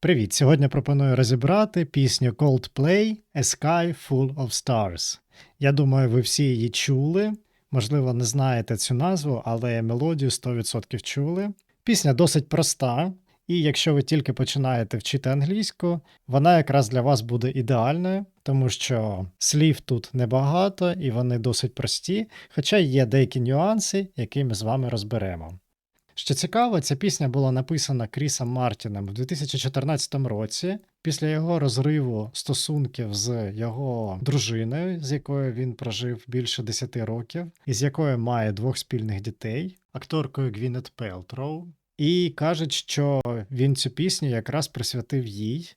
Привіт! Сьогодні пропоную розібрати пісню Coldplay A Sky Full of Stars. Я думаю, ви всі її чули. Можливо, не знаєте цю назву, але мелодію 100% чули. Пісня досить проста, і якщо ви тільки починаєте вчити англійську, вона якраз для вас буде ідеальною, тому що слів тут небагато і вони досить прості, хоча є деякі нюанси, які ми з вами розберемо. Що цікаво, ця пісня була написана Крісом Мартіном в 2014 році, після його розриву стосунків з його дружиною, з якою він прожив більше 10 років, і з якою має двох спільних дітей, акторкою Гвінет Пелтроу. І кажуть, що він цю пісню якраз присвятив їй.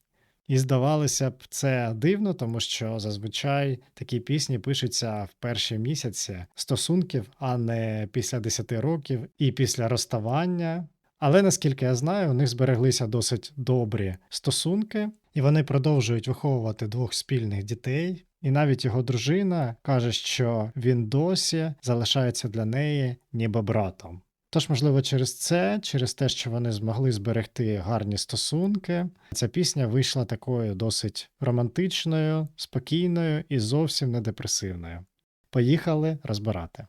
І здавалося б, це дивно, тому що зазвичай такі пісні пишуться в перші місяці стосунків, а не після 10 років і після розставання. Але наскільки я знаю, у них збереглися досить добрі стосунки, і вони продовжують виховувати двох спільних дітей. І навіть його дружина каже, що він досі залишається для неї ніби братом. Тож, можливо, через це, через те, що вони змогли зберегти гарні стосунки, ця пісня вийшла такою досить романтичною, спокійною і зовсім не депресивною. Поїхали розбирати.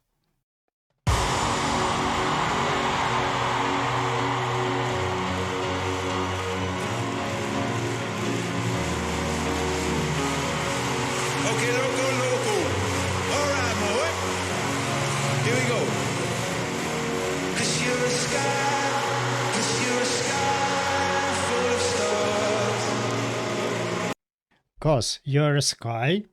Okay, Cause you're sky,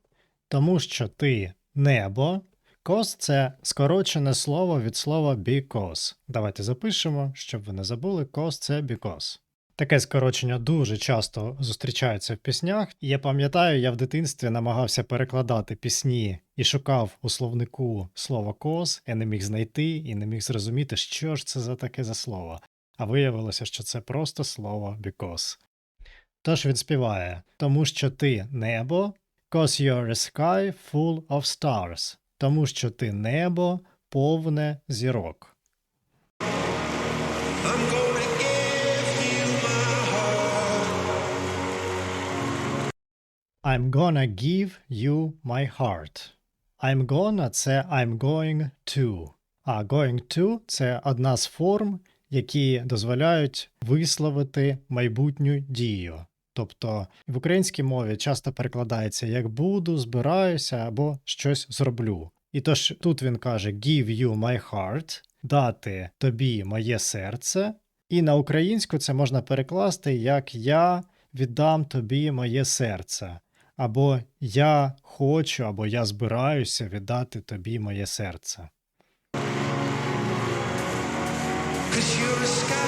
тому що ти небо. Cause – це скорочене слово від слова because. Давайте запишемо, щоб ви не забули. Cause – це because. Таке скорочення дуже часто зустрічається в піснях. Я пам'ятаю, я в дитинстві намагався перекладати пісні і шукав у словнику слово cause, і не міг знайти і не міг зрозуміти, що ж це за таке за слово. А виявилося, що це просто слово because. Тож він співає, тому що ти небо, cause you're a sky full of stars, тому що ти небо повне зірок. I'm gonna give you my heart. I'm gonna це I'm going to. А going to – це одна з форм, які дозволяють висловити майбутню дію. Тобто в українській мові часто перекладається як буду, збираюся або щось зроблю. І тож тут він каже give you my heart, дати тобі моє серце. І на українську це можна перекласти як я віддам тобі моє серце. Або я хочу, або я збираюся віддати тобі моє серце. Cause you're a sky,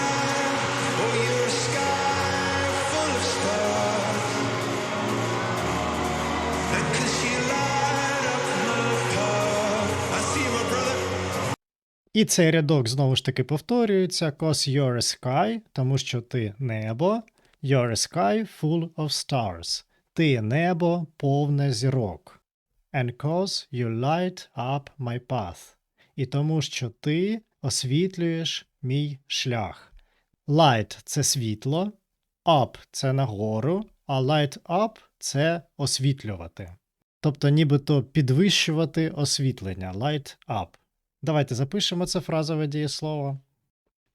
І цей рядок знову ж таки повторюється: Cause you're a sky, тому що ти небо, you're a sky full of stars. Ти небо повне зірок. And cause you light up my path. І тому що ти освітлюєш мій шлях. Light – це світло, up – це нагору, а light up – це освітлювати. Тобто нібито підвищувати освітлення. Light up. Давайте запишемо це фразове дієслово.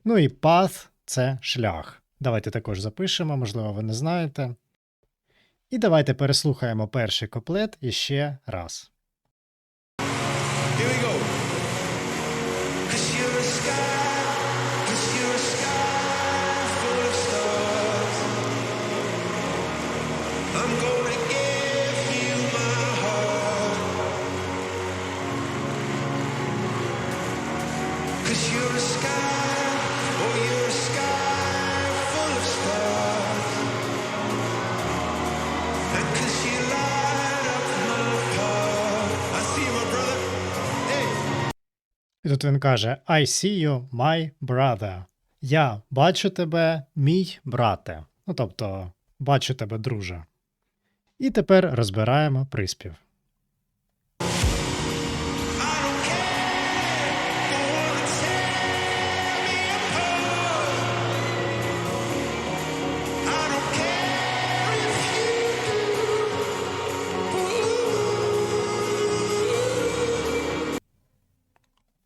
Ну і path – це шлях. Давайте також запишемо, можливо, ви не знаєте. І давайте переслухаємо перший куплет іще раз. І тут він каже: I see you, my brother. Я бачу тебе, мій брате. Ну тобто, бачу тебе, друже. І тепер розбираємо приспів.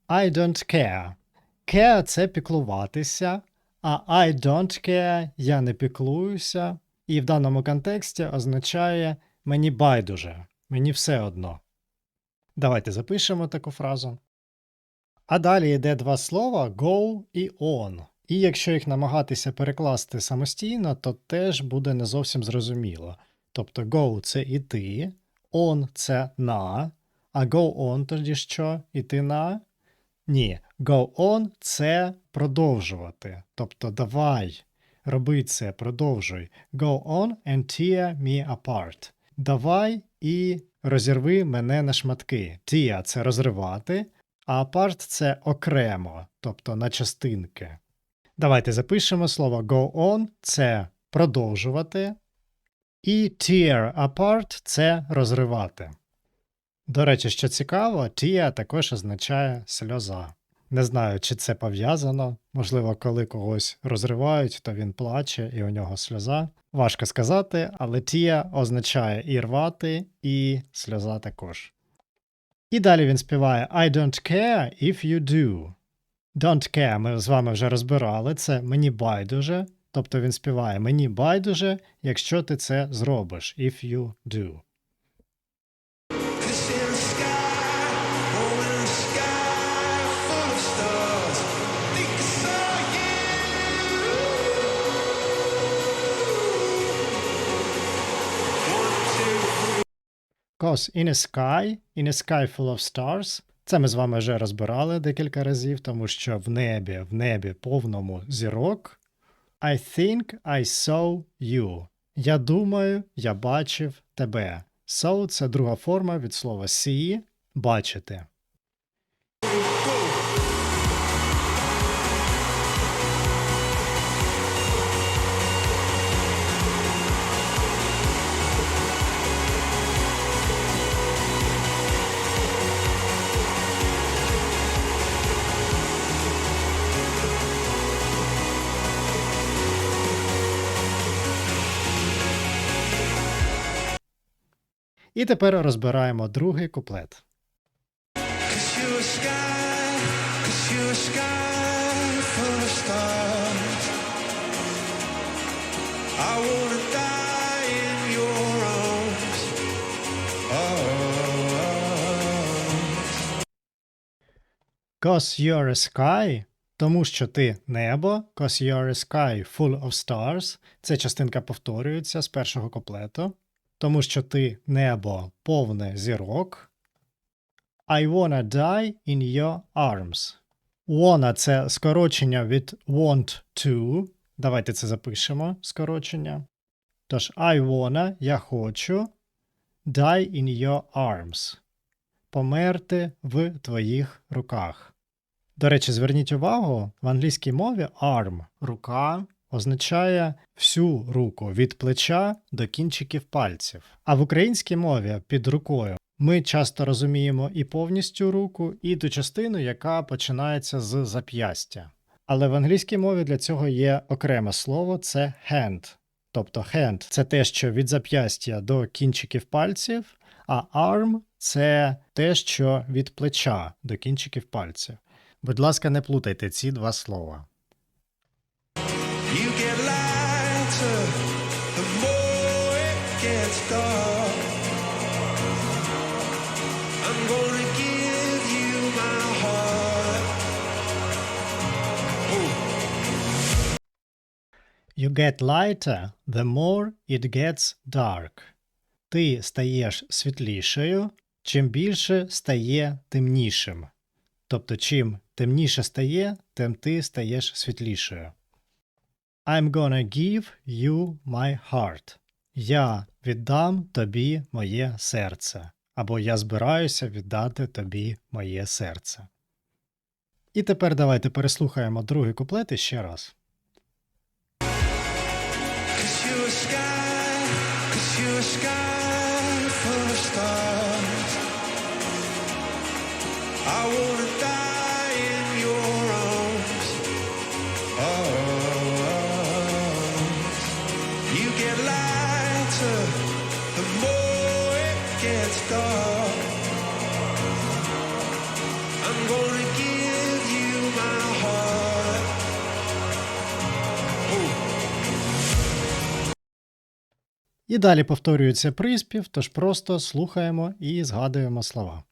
I don't care. Care – це піклуватися, а I don't care я не піклуюся, і в даному контексті означає мені байдуже, мені все одно. Давайте запишемо таку фразу. А далі йде два слова go і on. І якщо їх намагатися перекласти самостійно, то теж буде не зовсім зрозуміло. Тобто go це іти, on це на, а go on тоді що? Іти на? Ні, go on це продовжувати. Тобто давай, роби це, продовжуй. Go on and tear me apart. Давай і розірви мене на шматки. Tear – це розривати, а apart – це окремо, тобто на частинки. Давайте запишемо слово go on це продовжувати, і tear apart це розривати. До речі, що цікаво, tear також означає сльоза. Не знаю, чи це пов'язано. Можливо, коли когось розривають, то він плаче і у нього сльоза. Важко сказати, але tear означає і рвати, і сльоза також. І далі він співає I don't care if you do. Don't care ми з вами вже розбирали, це мені байдуже. Тобто він співає мені байдуже, якщо ти це зробиш, if you do. Cause in a sky, in a sky full of stars. Це ми з вами вже розбирали декілька разів, тому що в небі, в небі повному зірок. I think I saw you. Я думаю, я бачив тебе. So – це друга форма від слова see – бачити. І тепер розбираємо другий куплет. Cause you're a sky. Oh, тому що ти небо, cause you're a sky full of stars. Це частинка повторюється з першого куплету. Тому що ти небо повне зірок. I wanna die in your arms. Wanna – це скорочення від want to. Давайте це запишемо, скорочення. Тож, I wanna, я хочу, die in your arms. Померти в твоїх руках. До речі, зверніть увагу, в англійській мові arm рука означає всю руку від плеча до кінчиків пальців. А в українській мові під рукою ми часто розуміємо і повністю руку, і ту частину, яка починається з зап'ястя. Але в англійській мові для цього є окреме слово це hand. Тобто hand – це те, що від зап'ястя до кінчиків пальців, а arm – це те, що від плеча до кінчиків пальців. Будь ласка, не плутайте ці два слова. You get lighter the more it gets dark. I'm gonna give you my heart. You get lighter the more it gets dark. Ти стаєш світлішою, чим більше стає темнішим. Тобто, чим темніше стає, тим ти стаєш світлішою. I'm gonna give you my heart. Я віддам тобі моє серце. Або я збираюся віддати тобі моє серце. І тепер давайте переслухаємо другий куплет іще раз. Cause you're І далі повторюється приспів, тож просто слухаємо і згадуємо слова.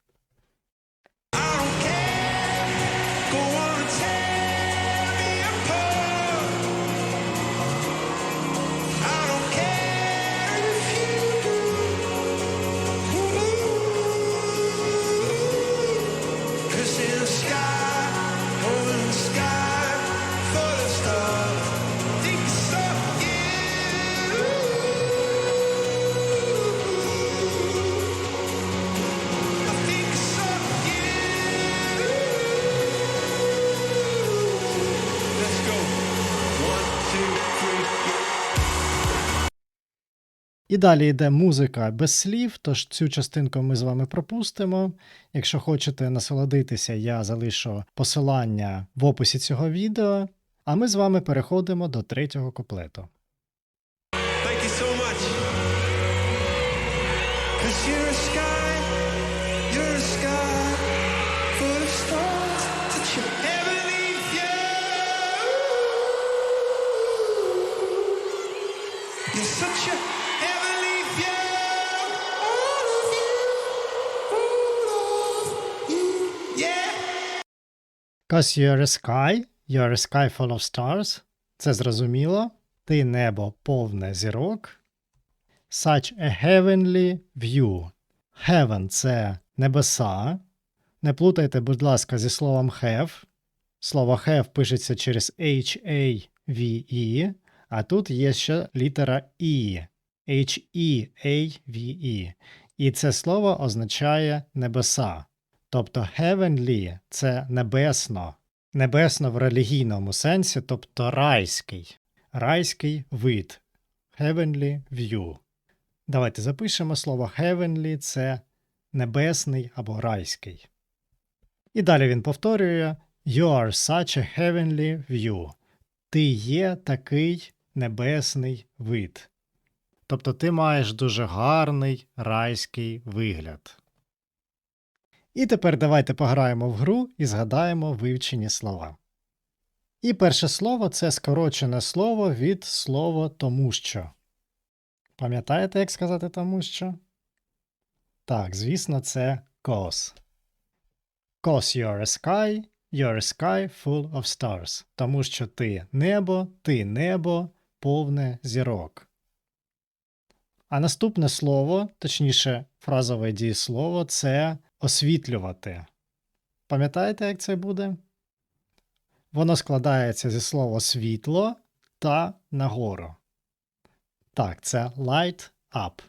І далі йде музика без слів, тож цю частинку ми з вами пропустимо. Якщо хочете насолодитися, я залишу посилання в описі цього відео. А ми з вами переходимо до третього куплету. Cause you're a sky, you're a sky full of stars. Це зрозуміло. Ти небо повне зірок. Such a heavenly view. Heaven – це небеса. Не плутайте, будь ласка, зі словом have. Слово have пишеться через H-A-V-E, а тут є ще літера E. H-E-A-V-E. І це слово означає небеса. Тобто heavenly – це небесно. Небесно в релігійному сенсі, тобто райський. Райський вид. Heavenly view. Давайте запишемо слово heavenly це небесний або райський. І далі він повторює: You are such a heavenly view. Ти є такий небесний вид. Тобто ти маєш дуже гарний райський вигляд. І тепер давайте пограємо в гру і згадаємо вивчені слова. І перше слово це скорочене слово від слова тому що. Пам'ятаєте, як сказати тому що? Так, звісно, це cause. Cause you're a sky, you're a sky full of stars. Тому що ти небо, ти небо, повне зірок. А наступне слово, точніше, фразове дієслово, це освітлювати. Пам'ятаєте, як це буде? Воно складається зі слова світло та нагору. Так, це light up.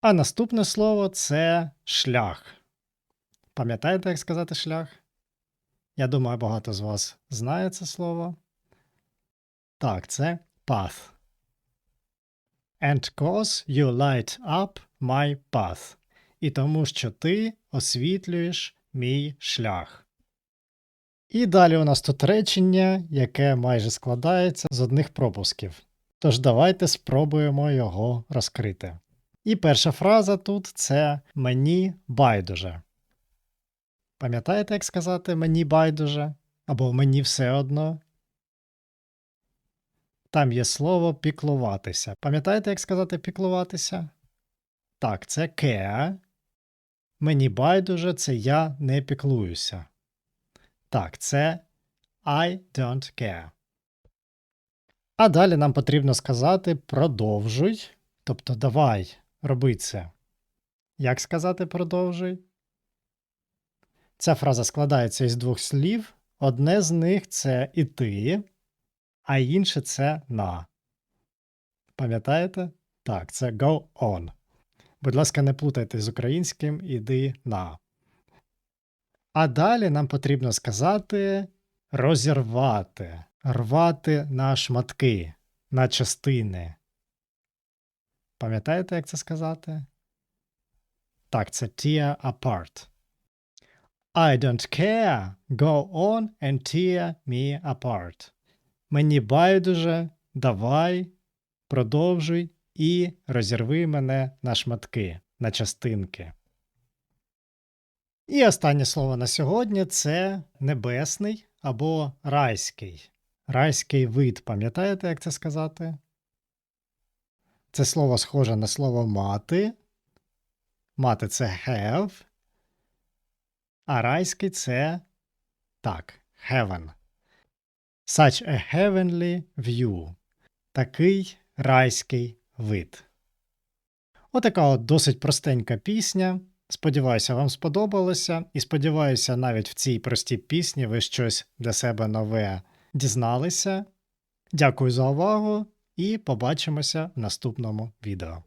А наступне слово це шлях. Пам'ятаєте, як сказати шлях? Я думаю, багато з вас знає це слово. Так, це path. And cause you light up my path. І тому, що ти освітлюєш мій шлях. І далі у нас тут речення, яке майже складається з одних пропусків. Тож давайте спробуємо його розкрити. І перша фраза тут це мені байдуже. Пам'ятаєте, як сказати мені байдуже? Або мені все одно? Там є слово піклуватися. Пам'ятаєте, як сказати піклуватися? Так, це care. Мені байдуже, це я не піклуюся. Так, це I don't care. А далі нам потрібно сказати продовжуй. Тобто давай, роби це. Як сказати продовжуй? Ця фраза складається із двох слів. Одне з них це іти, а інше це на. Пам'ятаєте? Так, це go on. Будь ласка, не плутайте з українським іди на. А далі нам потрібно сказати розірвати, рвати на шматки, на частини. Пам'ятаєте, як це сказати? Так, це tear apart. I don't care. Go on and tear me apart. Мені байдуже, давай, продовжуй і розірви мене на шматки, на частинки. І останнє слово на сьогодні це небесний або райський. Райський вид, пам'ятаєте, як це сказати? Це слово схоже на слово мати. Мати це have. А райський це так, heaven. Such a heavenly view. Такий райський вид. Отака от досить простенька пісня. Сподіваюся, вам сподобалося, і сподіваюся, навіть в цій простій пісні ви щось для себе нове дізналися. Дякую за увагу і побачимося в наступному відео.